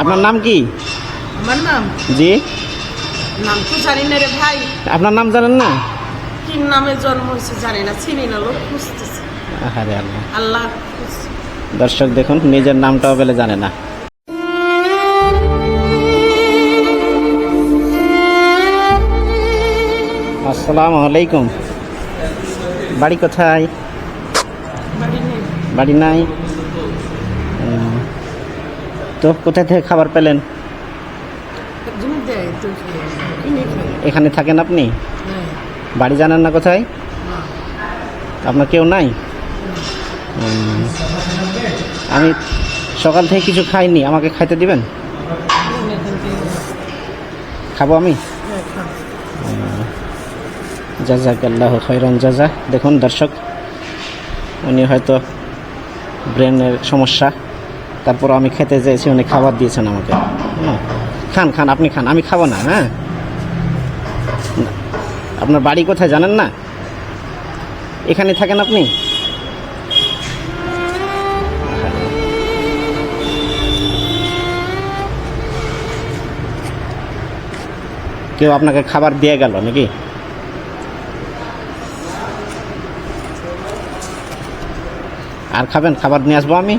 আপনার নাম কি? আমার নাম? জি। নাম তো জানি না রে ভাই। আপনার নাম জানেন না? কি নামে জন্ম হয়েছে জানি না চিনি না লোক খুঁজতেছে। আরে আল্লাহ। আল্লাহ দর্শক দেখুন নিজের নামটাও বলে জানে না। আসসালামু আলাইকুম। বাড়ি কোথায়? বাড়ি নেই। বাড়ি নাই? উম, তো কোথায় থেকে খাবার পেলেন? এখানে থাকেন আপনি? বাড়ি জানেন না কোথায়? আপনার কেউ নাই? আমি সকাল থেকে কিছু খাইনি, আমাকে খাইতে দিবেন? খাব আমি? হ্যাঁ খান জাজাকাল্লাহ খৈরন জাজা। দেখুন দর্শক, উনি হয়তো ব্রেনের সমস্যা। তারপর আমি খেতে চেয়েছি, উনি খাবার দিয়েছেন আমাকে। হ্যাঁ খান খান, আপনি খান, আমি খাব না হ্যাঁ? আপনার বাড়ি কোথায় জানেন না? এখানে থাকেন আপনি? কেউ আপনাকে খাবার দিয়ে গেল নাকি? আর খাবেন, খাবার নিয়ে আসব আমি।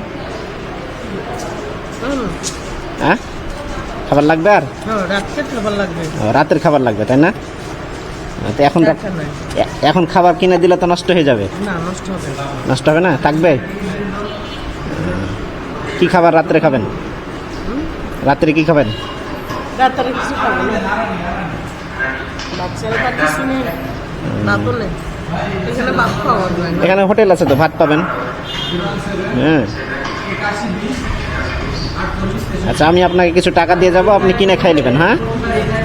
হ্যাঁ? খাবার লাগবে আর? হ্যাঁ রাত্রে খাবার লাগবে। ও, রাতের খাবার লাগবে তাই না? তো এখন এখন খাবার কিনে দিলে তো নষ্ট হয়ে যাবে। নষ্ট হবে না। থাকবে? কি খাবার রাত্রে খাবেন? রাত্রে কি খাবেন? এখানে হোটেল আছে তো ভাত পাবেন। হ্যাঁ। আচ্ছা আমি আপনাকে কিছু টাকা দিয়ে যাব আপনি কিনে খাই নেবেন হ্যাঁ?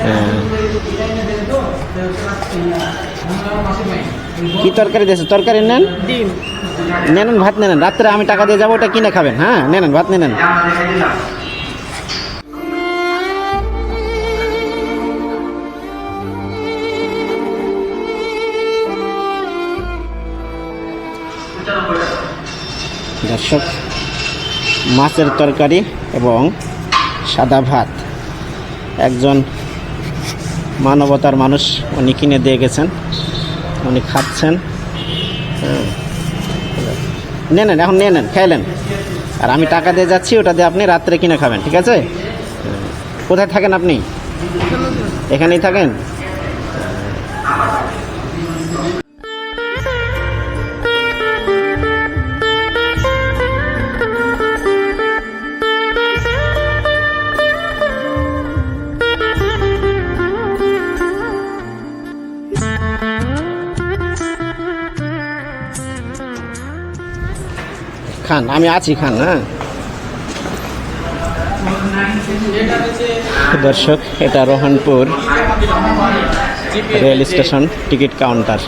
হ্যাঁ। কি তরকারি দিয়েছে তরকারি নেন? নেন ভাত নেন রাত্রে আমি টাকা দিয়ে যাব ওটা কিনে খাবেন হ্যাঁ? নেন ভাত নেন। দর্শক মাছের তরকারি এবং সাদা ভাত। একজন মানবতার মানুষ উনি কিনে দিয়ে গেছেন। উনি খাচ্ছেন। হ্যাঁ। নিয়ে নেন, এখন নিয়ে নেন খাইলেন আর আমি টাকা দিয়ে যাচ্ছি, ওটা দিয়ে আপনি রাত্রে কিনে খাবেন, ঠিক আছে? হ্যাঁ। কোথায় থাকেন আপনি? এখানেই থাকেন? খান আমি আছি খান হ্যাঁ। দর্শক এটা Rohanpur rail station ticket counter.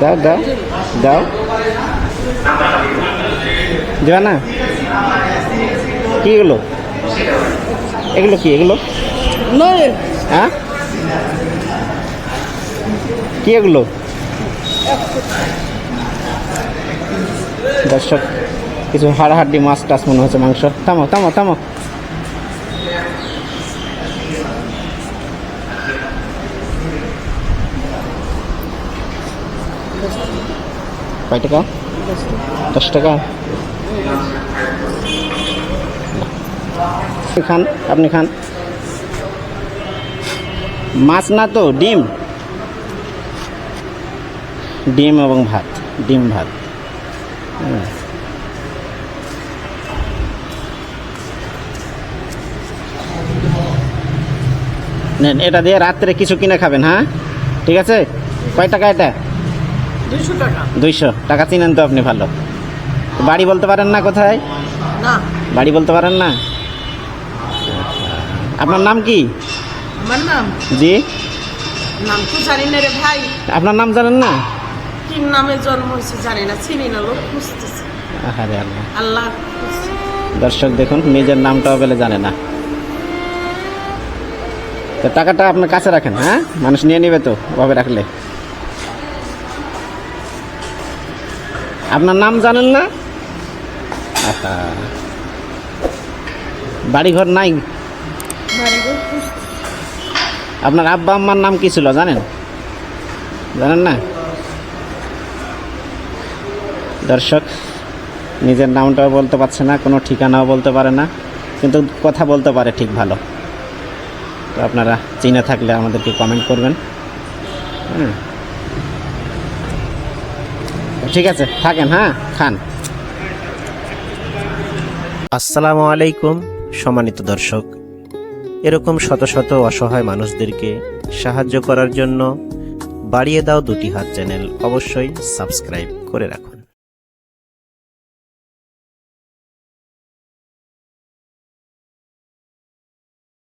দাও দাও দাও। না? কি এগুলো? এগুলো কি এগুলো? হ্যাঁ? কি এগুলো? দর্শক কিছু হাড়াহাড্ডি মাছ টাছ মনে হচ্ছে মাংস। থামো থামো থামো। কয় টাকা? দশ টাকা। খান, আপনি খান। মাছ না তো, ডিম। ডিম এবং ভাত, ডিম ভাত। নেন, এটা দিয়ে রাত্রে কিছু কিনে খাবেন হ্যাঁ? ঠিক আছে? কয় টাকা এটা? দুইশো টাকা। চিনেন তো আপনি ভালো। বাড়ি বলতে পারেন না কোথায়? না। বাড়ি বলতে পারেন না? আপনার নাম কি? আমার নাম? জি। নাম তো জানি না রে ভাই। আপনার নাম জানেন না? কি নামে জন্ম হয়েছে জানি না চিনি না লোক খুঁজতেছে। আহারে আল্লাহ। আল্লাহ দর্শক দেখুন নিজের নামটাও বলে জানে না। তো টাকাটা আপনার কাছে রাখেন হ্যাঁ? মানুষ নিয়ে নেবে তো ওভাবে রাখলে। আপনার নাম জানেন না। বাড়িঘর নাই? আপনার আব্বা আম্মার নাম কি ছিল জানেন? জানেন না? দর্শক নিজের নামটাও বলতে পারছে না কোনো ঠিকানাও বলতে পারে না কিন্তু কথা বলতে পারে ঠিক ভালো। তো আপনারা চিনে থাকলে আমাদেরকে কমেন্ট করবেন। হুম। ঠিক আছে, থাকেন হ্যাঁ খান। আসসালামু আলাইকুম, সম্মানিত দর্শক। এরকম শত শত অসহায় মানুষদেরকে সাহায্য করার জন্য বাড়িয়ে দাও দুটি হাত চ্যানেল অবশ্যই সাবস্ক্রাইব করে রাখুন।